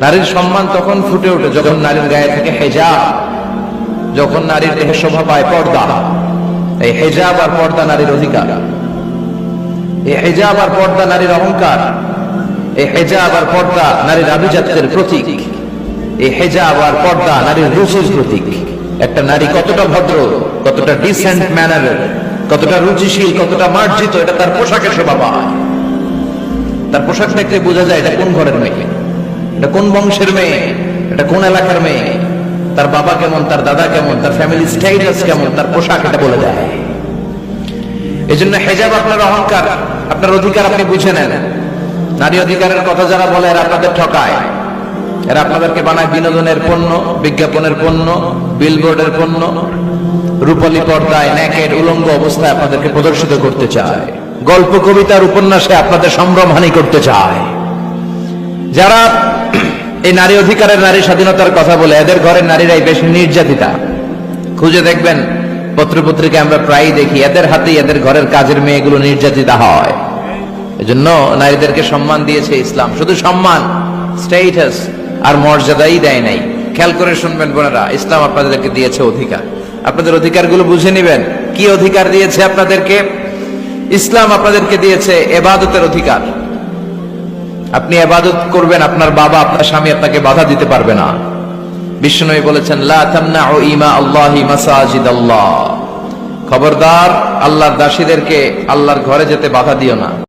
নারীর সম্মান তখন ফুটে ওঠে যখন নারীর গায়ে থেকে হেজাব, যখন নারীর দেহে শোভা পায় পর্দা। এই হেজাব আর পর্দা নারীর অধিকার। এই হেজাব আর পর্দা নারীর অহংকার। এই হেজাব আর পর্দা নারীর আভিজাত্যের প্রতীক। এই হেজাব আর পর্দা নারীর রুচির প্রতীক। একটা নারী কতটা ভদ্র, কতটা ডিসেন্ট ম্যানারের কতটা রুচিশীল, কতটা মার্জিত, এটা তার পোশাকে শোভা পায়। তার পোশাক দেখলে বোঝা যায় এটা কোন ঘরের মেয়ে? এটা কোন বংশের মেয়ে? এটা কোন এলাকার মেয়ে? তার বাবা কেমন, তার দাদা কেমন, তার ফ্যামিলি স্ট্যাটাস কেমন, তার পোশাক এটা বলে দেয়। এই জন্য হেজাব আপনার অহংকার, আপনার অধিকার আপনি বুঝে নেন। নারী অধিকারের কথা যারা বলে, এরা আপনাদের ঠকায়। এরা আপনাদেরকে বানায় বিনোদনের পণ্য, বিজ্ঞাপনের পণ্য বিলবোর্ডের পণ্য। রূপালী পর্দায় ন্যাকের উলঙ্গ অবস্থায় আপনাদেরকে প্রদর্শিত করতে চায়। গল্প, কবিতার উপন্যাসে আপনাদের সম্ভ্রমহানি করতে চায়। যারা এই নারী অধিকারের নারী স্বাধীনতার কথা বলে এদের ঘরের নারীরাই বেশি নির্যাতিতা। খুঁজে দেখবেন পত্রপত্রিকা আমরা প্রায়ই দেখি, এদের হাতেই এদের ঘরের কাজের মেয়েগুলো নির্যাতিতা হয়। এজন্য নারীদেরকে সম্মান দিয়েছে ইসলাম। শুধু সম্মান স্টেটাস আর মর্যাদাই দেয় নাই। খেয়াল করে শুনবেন বোনেরা, ইসলাম আপনাদেরকে দিয়েছে অধিকার। আপনাদের অধিকারগুলো বুঝে নেবেন। কি অধিকার দিয়েছে আপনাদেরকে? ইসলাম আপনাদেরকে দিয়েছে এবাদতের অধিকার। আপনি আবাদত করবেন, আপনার বাবা, আপনার স্বামী আপনাকে বাধা দিতে পারবে না। বিষ্ণুনবী বলেছেন খবরদার, আল্লাহর দাসীদেরকে আল্লাহর ঘরে যেতে বাধা দিও না।